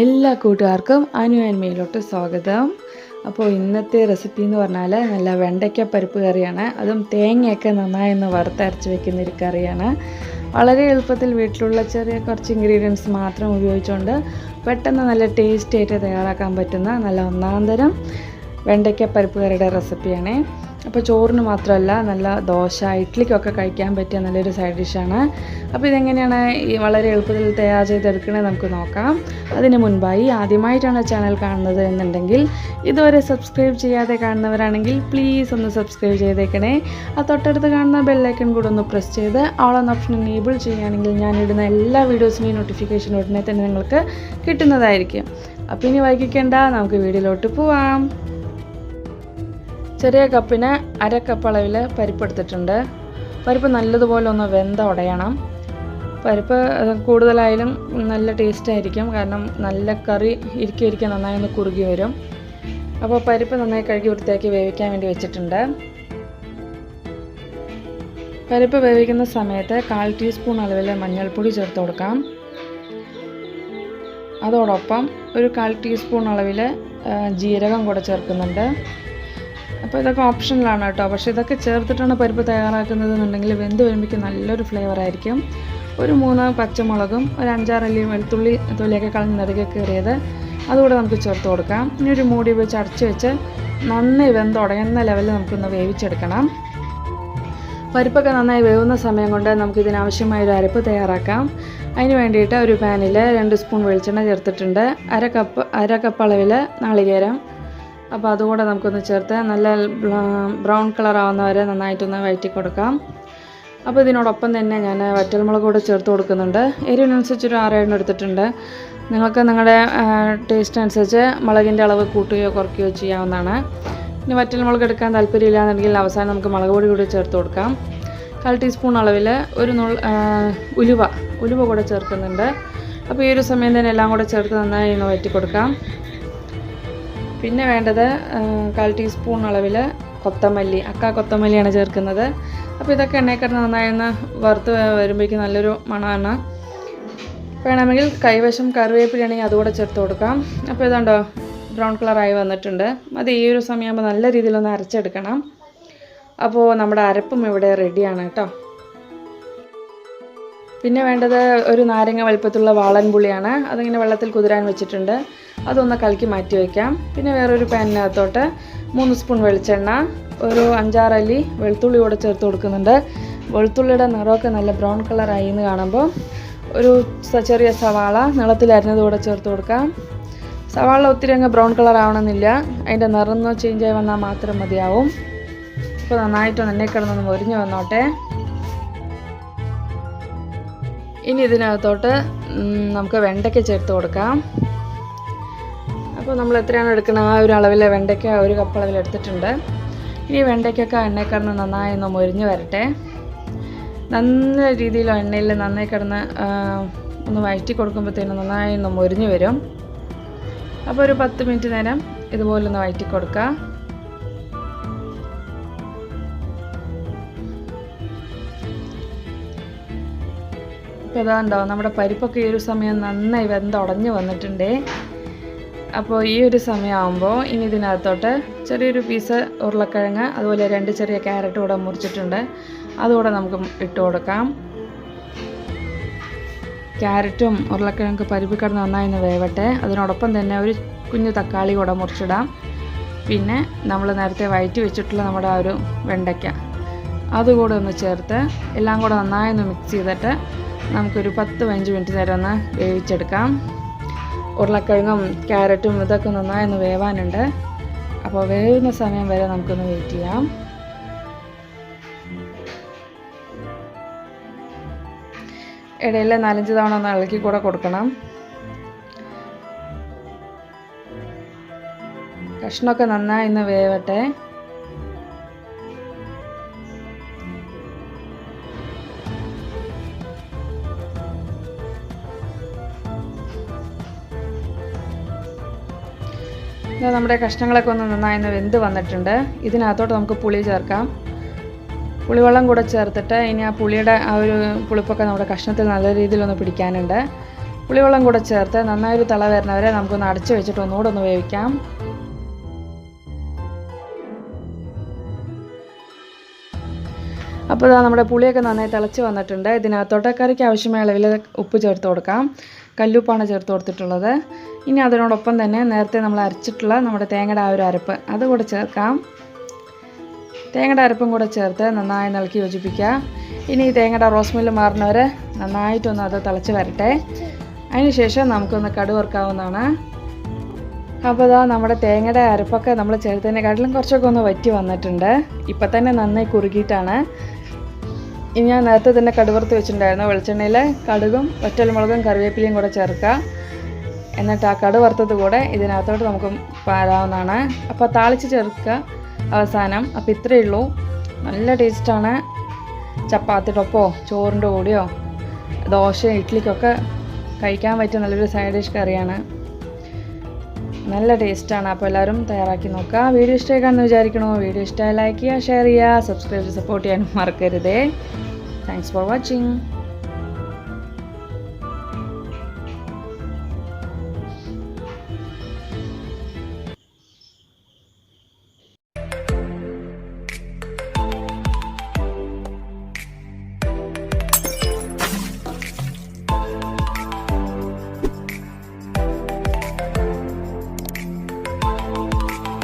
എല്ലാ കൂട്ടുകാർക്കും അനു ആൻമയിലോട്ട് സ്വാഗതം. അപ്പോൾ ഇന്നത്തെ റെസിപ്പി എന്ന് പറഞ്ഞാൽ നല്ല വെണ്ടയ്ക്ക പരിപ്പ് കറിയാണ്. അതും തേങ്ങയൊക്കെ നന്നായി ഒന്ന് വറുത്തരച്ച് വെക്കുന്ന ഒരു കറിയാണ്. വളരെ എളുപ്പത്തിൽ വീട്ടിലുള്ള ചെറിയ കുറച്ച് ഇൻഗ്രീഡിയൻസ് മാത്രം ഉപയോഗിച്ചുകൊണ്ട് പെട്ടെന്ന് നല്ല ടേസ്റ്റി ആയിട്ട് തയ്യാറാക്കാൻ പറ്റുന്ന നല്ല ഒന്നാന്തരം വെണ്ടയ്ക്ക പരിപ്പ് കറിയുടെ റെസിപ്പിയാണ്. അപ്പോൾ ചോറിന് മാത്രമല്ല നല്ല ദോശ ഇഡ്ഡലിക്കൊക്കെ കഴിക്കാൻ പറ്റിയ നല്ലൊരു സൈഡ് ഡിഷാണ്. അപ്പോൾ ഇതെങ്ങനെയാണ് ഈ വളരെ എളുപ്പത്തിൽ തയ്യാർ ചെയ്തെടുക്കണത് നമുക്ക് നോക്കാം. അതിന് മുൻപായി ആദ്യമായിട്ടാണ് ചാനൽ കാണുന്നത് എന്നുണ്ടെങ്കിൽ ഇതുവരെ സബ്സ്ക്രൈബ് ചെയ്യാതെ കാണുന്നവരാണെങ്കിൽ പ്ലീസ് ഒന്ന് സബ്സ്ക്രൈബ് ചെയ്തേക്കണേ. ആ തൊട്ടടുത്ത് കാണുന്ന ബെല്ലൈക്കൺ കൂടെ ഒന്ന് പ്രസ് ചെയ്ത് ആളൊന്ന് ഓപ്ഷൻ എനേബിൾ ചെയ്യുകയാണെങ്കിൽ ഞാനിടുന്ന എല്ലാ വീഡിയോസിന്റെയും നോട്ടിഫിക്കേഷൻ ഉടനെ തന്നെ നിങ്ങൾക്ക് കിട്ടുന്നതായിരിക്കും. അപ്പോൾ ഇനി വൈകിക്കേണ്ട നമുക്ക് വീഡിയോയിലോട്ട് പോവാം. ചെറിയ കപ്പിന് അര കപ്പ് അളവിൽ പരിപ്പ് എടുത്തിട്ടുണ്ട് പരിപ്പ് നല്ലതുപോലെ ഒന്ന് വെന്ത ഉടയണം പരിപ്പ് കൂടുതലായാലും നല്ല ടേസ്റ്റ് ആയിരിക്കും. കാരണം നല്ല കറി ഇരിക്കെ ഇരിക്കെ നന്നായി ഒന്ന് കുറുകി വരും. അപ്പോൾ പരിപ്പ് നന്നായി കഴുകി വൃത്തിയാക്കി വേവിക്കാൻ വേണ്ടി വെച്ചിട്ടുണ്ട്. പരിപ്പ് വേവിക്കുന്ന സമയത്ത് കാൽ ടീസ്പൂൺ അളവിൽ മഞ്ഞൾപ്പൊടി ചേർത്ത് കൊടുക്കാം. അതോടൊപ്പം ഒരു കാൽ ടീസ്പൂൺ അളവിൽ ജീരകം കൂടെ ചേർക്കുന്നുണ്ട്. അപ്പോൾ ഇതൊക്കെ ഓപ്ഷനിലാണ് കേട്ടോ. പക്ഷേ ഇതൊക്കെ ചേർത്തിട്ടാണ് പരിപ്പ് തയ്യാറാക്കുന്നത് എന്നുണ്ടെങ്കിൽ വെന്ത് വരുമ്പോഴേക്കും നല്ലൊരു ഫ്ലേവർ ആയിരിക്കും. ഒരു മൂന്ന് പച്ചമുളകും ഒരു അഞ്ചാറല്ലി വെളുത്തുള്ളി തൊലിയൊക്കെ കളഞ്ഞ് നടുകെ കയറിയത് അതുകൂടെ നമുക്ക് ചേർത്ത് കൊടുക്കാം. ഇനി ഒരു മൂടി വെച്ച് അടച്ച് വെച്ച് നന്നായി വെന്ത് ഉടയുന്ന ലെവലിൽ നമുക്കൊന്ന് വേവിച്ചെടുക്കണം. പരിപ്പൊക്കെ നന്നായി വേവുന്ന സമയം കൊണ്ട് നമുക്ക് ഇതിനാവശ്യമായ ഒരു അരപ്പ് തയ്യാറാക്കാം. അതിന് വേണ്ടിയിട്ട് ഒരു പാനിൽ രണ്ട് സ്പൂൺ വെളിച്ചെണ്ണ ചേർത്തിട്ടുണ്ട്. അര കപ്പ് അര കപ്പ് അളവിൽ നാളികേരം അപ്പോൾ അതുകൂടെ നമുക്കൊന്ന് ചേർത്ത് നല്ല ബ്രൗൺ കളർ ആവുന്നവരെ നന്നായിട്ടൊന്ന് വഴറ്റി കൊടുക്കാം. അപ്പോൾ ഇതിനോടൊപ്പം തന്നെ ഞാൻ വറ്റൽമുളക് കൂടെ ചേർത്ത് കൊടുക്കുന്നുണ്ട്. എരിവിനനുസരിച്ചൊരു ആറേഴെണ്ണം എടുത്തിട്ടുണ്ട്. നിങ്ങൾക്ക് നിങ്ങളുടെ ടേസ്റ്റ് അനുസരിച്ച് മുളകിന്റെ അളവ് കൂട്ടുകയോ കുറയ്ക്കുകയോ ചെയ്യാവുന്നതാണ്. ഇനി വറ്റൽമുളക് എടുക്കാൻ താല്പര്യമില്ല എന്നുണ്ടെങ്കിൽ അവസാനം നമുക്ക് മുളക് പൊടി കൂടി ചേർത്ത് കൊടുക്കാം. കാൽ ടീസ്പൂൺ അളവിൽ ഒരു നുൾ ഉലുവ ഉലുവ കൂടെ ചേർക്കുന്നുണ്ട്. അപ്പോൾ ഈ ഒരു സമയം തന്നെ എല്ലാം കൂടെ ചേർത്ത് നന്നായി ഒന്ന് വറ്റി കൊടുക്കാം. പിന്നെ വേണ്ടത് കാൽ ടീസ്പൂൺ അളവിൽ കൊത്തമല്ലി അക്ക കൊത്തമല്ലിയാണ് ചേർക്കുന്നത്. അപ്പോൾ ഇതൊക്കെ എണ്ണയിൽ കിടന്ന് നന്നായി ഒന്ന് വറുത്ത് വരുമ്പോഴേക്കും നല്ലൊരു മണമാണ്. വേണമെങ്കിൽ കൈവശം കറിവേപ്പിലാണെങ്കിൽ അതുകൂടെ ചേർത്ത് കൊടുക്കാം. അപ്പോൾ ഇതുണ്ടോ ബ്രൗൺ കളറായി വന്നിട്ടുണ്ട്. അത് ഈ ഒരു സമയമാകുമ്പോൾ നല്ല രീതിയിലൊന്ന് അരച്ചെടുക്കണം. അപ്പോൾ നമ്മുടെ അരപ്പും ഇവിടെ റെഡിയാണ് കേട്ടോ. പിന്നെ വേണ്ടത് ഒരു നാരങ്ങ വലുപ്പത്തുള്ള വാളൻ പുളിയാണ് അതിങ്ങനെ വെള്ളത്തിൽ കുതിരാൻ വെച്ചിട്ടുണ്ട്. അതൊന്ന് കലക്കി മാറ്റി വയ്ക്കാം പിന്നെ വേറൊരു പാനിനകത്തോട്ട് മൂന്ന് സ്പൂൺ വെളിച്ചെണ്ണ ഒരു അഞ്ചാറല്ലി വെളുത്തുള്ളി കൂടെ ചേർത്ത് കൊടുക്കുന്നുണ്ട്. വെളുത്തുള്ളിയുടെ നിറമൊക്കെ നല്ല ബ്രൗൺ കളറായി എന്ന് കാണുമ്പോൾ ഒരു ചെറിയ സവാള നീളത്തിൽ അരിഞ്ഞത് കൂടെ ചേർത്ത് കൊടുക്കാം. സവാള ഒത്തിരി അങ്ങ് ബ്രൗൺ കളർ ആവണമെന്നില്ല. അതിന്റെ നിറം ചേഞ്ച് ആയി വന്നാൽ മാത്രം മതിയാവും. ഇപ്പോൾ നന്നായിട്ട് നന്നെ കിടന്നൊന്ന് ഒരിഞ്ഞു വന്നോട്ടെ. ഇനി ഇതിനകത്തോട്ട് നമുക്ക് വെണ്ടയ്ക്ക ചേർത്ത് കൊടുക്കാം. അപ്പോൾ നമ്മൾ എത്രയാണ് എടുക്കുന്നത് ആ ഒരു അളവിൽ വെണ്ടയ്ക്ക ഒരു കപ്പ് അളവിൽ എടുത്തിട്ടുണ്ട്. ഇനി വെണ്ടയ്ക്കൊക്കെ എണ്ണയിൽ കിടന്ന് നന്നായി ഒന്ന് മുരിഞ്ഞ് വരട്ടെ. നല്ല രീതിയിൽ എണ്ണയിൽ നന്നായി കിടന്ന് ഒന്ന് വഴറ്റി കൊടുക്കുമ്പോഴത്തേനും നന്നായി ഒന്ന് മുരിഞ്ഞ് വരും. അപ്പോൾ ഒരു പത്ത് മിനിറ്റ് നേരം ഇതുപോലെ ഒന്ന് വഴറ്റി കൊടുക്കുക ഇപ്പോൾ ഇതാണ്ടോ നമ്മുടെ പരിപ്പൊക്കെ ഈ ഒരു സമയം നന്നായി വെന്തുടഞ്ഞ് വന്നിട്ടുണ്ടേ. അപ്പോൾ ഈ ഒരു സമയമാകുമ്പോൾ ഇനി ഇതിനകത്തോട്ട് ചെറിയൊരു പീസ് ഉരുളക്കിഴങ്ങ് അതുപോലെ രണ്ട് ചെറിയ ക്യാരറ്റ് കൂടെ മുറിച്ചിട്ടുണ്ട്. അതുകൂടെ നമുക്ക് ഇട്ട് കൊടുക്കാം. ക്യാരറ്റും ഉരുളക്കിഴങ്ങ് പരിപ്പ് കിടന്ന് നന്നായി ഒന്ന് വേവട്ടെ. അതിനോടൊപ്പം തന്നെ ഒരു കുഞ്ഞു തക്കാളി കൂടെ മുറിച്ചിടാം. പിന്നെ നമ്മൾ നേരത്തെ വയറ്റി വെച്ചിട്ടുള്ള നമ്മുടെ ആ ഒരു വെണ്ടയ്ക്ക. അതുകൂടെ ഒന്ന് ചേർത്ത് എല്ലാം കൂടെ നന്നായി ഒന്ന് മിക്സ് ചെയ്തിട്ട് നമുക്കൊരു പത്ത് പതിനഞ്ച് മിനിറ്റ് നേരം ഒന്ന് വേവിച്ചെടുക്കാം. ഉരുളക്കിഴങ്ങും ക്യാരറ്റും ഇതൊക്കെ നന്നായി ഒന്ന് വേവാനുണ്ട്. അപ്പോൾ വേവുന്ന സമയം വരെ നമുക്കൊന്ന് വെയിറ്റ് ചെയ്യാം. ഇടയിൽ നാലഞ്ച് തവണ ഒന്ന് ഇളക്കി കൂടെ കൊടുക്കണം. കഷ്ണമൊക്കെ നന്നായി ഒന്ന് വേവട്ടെ. നമ്മുടെ കഷ്ണങ്ങളൊക്കെ ഒന്ന് നന്നായി വെന്ത് വന്നിട്ടുണ്ട്. ഇതിനകത്തോട്ട് നമുക്ക് പുളി ചേർക്കാം. പുളിവെള്ളം കൂടെ ചേർത്തിട്ട് ഇനി ആ പുളിയുടെ ആ ഒരു പുളിപ്പൊക്കെ നമ്മുടെ കഷ്ണത്തിൽ നല്ല രീതിയിലൊന്ന് പിടിക്കാനുണ്ട്. പുളിവെള്ളം കൂടെ ചേർത്ത് നന്നായൊരു തിള വരുന്നവരെ നമുക്കൊന്ന് അടച്ചു വെച്ചിട്ട് ഒന്നുകൂടെ ഒന്ന് വേവിക്കാം. അപ്പോൾ ഇതാ നമ്മുടെ പുളിയൊക്കെ നന്നായി തിളച്ച് വന്നിട്ടുണ്ട്. ഇതിനകത്തോട്ട് കറിക്ക് ആവശ്യമായ അളവിൽ ഉപ്പ് ചേർത്ത് കൊടുക്കാം. കല്ലുപ്പാണ് ചേർത്ത് കൊടുത്തിട്ടുള്ളത്. ഇനി അതിനോടൊപ്പം തന്നെ നേരത്തെ നമ്മൾ അരച്ചിട്ടുള്ള നമ്മുടെ തേങ്ങയുടെ ആ ഒരു അരപ്പ് അത് കൂടെ ചേർക്കാം. തേങ്ങയുടെ അരപ്പും കൂടെ ചേർത്ത് നന്നായി നൽകി യോജിപ്പിക്കുക. ഇനി ഈ തേങ്ങയുടെ റോസ് മില്ല് മാറുന്നവരെ നന്നായിട്ടൊന്ന് അത് തിളച്ച് വരട്ടെ. അതിനുശേഷം നമുക്കൊന്ന് കടുക് വറുക്കാവുന്നതാണ്. അപ്പോൾ ഇതാ നമ്മുടെ തേങ്ങയുടെ അരപ്പൊക്കെ നമ്മൾ ചേർത്തതിനെക്കാട്ടിലും കുറച്ചൊക്കെ ഒന്ന് വറ്റി വന്നിട്ടുണ്ട്. ഇപ്പം തന്നെ നന്നായി കുറുകിയിട്ടാണ്. ഇനി ഞാൻ നേരത്തെ തന്നെ കടുവറുത്ത് വെച്ചിട്ടുണ്ടായിരുന്നു വെളിച്ചെണ്ണയിൽ. കടുകും ഒറ്റൽമുളകും കറിവേപ്പിലയും കൂടെ ചേർക്കുക. എന്നിട്ട് ആ കടു വറുത്തത് കൂടെ ഇതിനകത്തോട്ട് നമുക്ക് പാരാവുന്നതാണ്. അപ്പോൾ താളിച്ച് ചേർക്കുക അവസാനം. അപ്പോൾ ഇത്രയേ ഉള്ളൂ. നല്ല ടേസ്റ്റാണ് ചപ്പാത്തി ഒപ്പമോ ചോറിന്റെ കൂടിയോ ദോശ ഇഡ്ഡലിക്കൊക്കെ കഴിക്കാൻ പറ്റിയ നല്ലൊരു സൈഡ് ഡിഷ് കറിയാണ്. നല്ല ടേസ്റ്റാണ് അപ്പോൾ എല്ലാവരും തയ്യാറാക്കി നോക്കുക. വീഡിയോ ഇഷ്ടമായിക്കാണെന്ന് വിചാരിക്കണോ വീഡിയോ ഇഷ്ടമായി ലൈക്ക് ചെയ്യുക ഷെയർ ചെയ്യുക സബ്സ്ക്രൈബ് സപ്പോർട്ട് ചെയ്യാനും മറക്കരുതേ. Thanks for watching